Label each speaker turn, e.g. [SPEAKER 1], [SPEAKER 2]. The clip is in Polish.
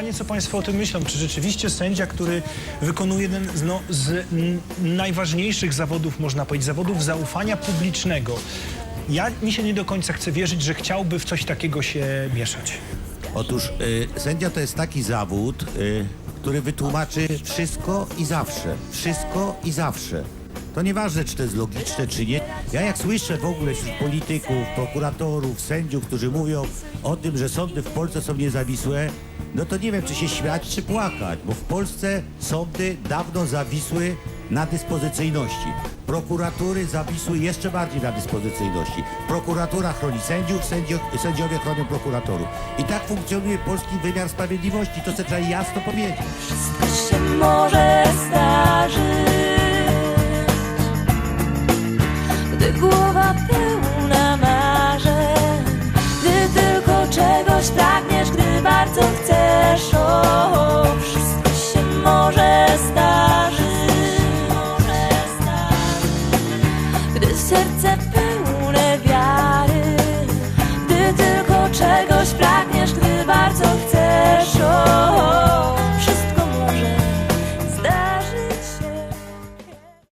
[SPEAKER 1] pytanie, co Państwo o tym myślą. Czy rzeczywiście sędzia, który wykonuje jeden z, no, z najważniejszych zawodów, można powiedzieć, zawodów zaufania publicznego, ja mi się nie do końca chce wierzyć, że chciałby w coś takiego się mieszać.
[SPEAKER 2] Otóż y, sędzia to jest taki zawód, y, który wytłumaczy wszystko i zawsze. Wszystko i zawsze. To nieważne, czy to jest logiczne, czy nie. Ja jak słyszę w ogóle wśród polityków, prokuratorów, sędziów, którzy mówią o tym, że sądy w Polsce są niezawisłe, no to nie wiem, czy się śmiać, czy płakać, bo w Polsce sądy dawno zawisły na dyspozycyjności. Prokuratury zawisły jeszcze bardziej na dyspozycyjności. Prokuratura chroni sędziów, sędzio, sędziowie chronią prokuratorów. I tak funkcjonuje polski wymiar sprawiedliwości. To co trzeba jasno powiedzieć.
[SPEAKER 3] Wszystko się może It's a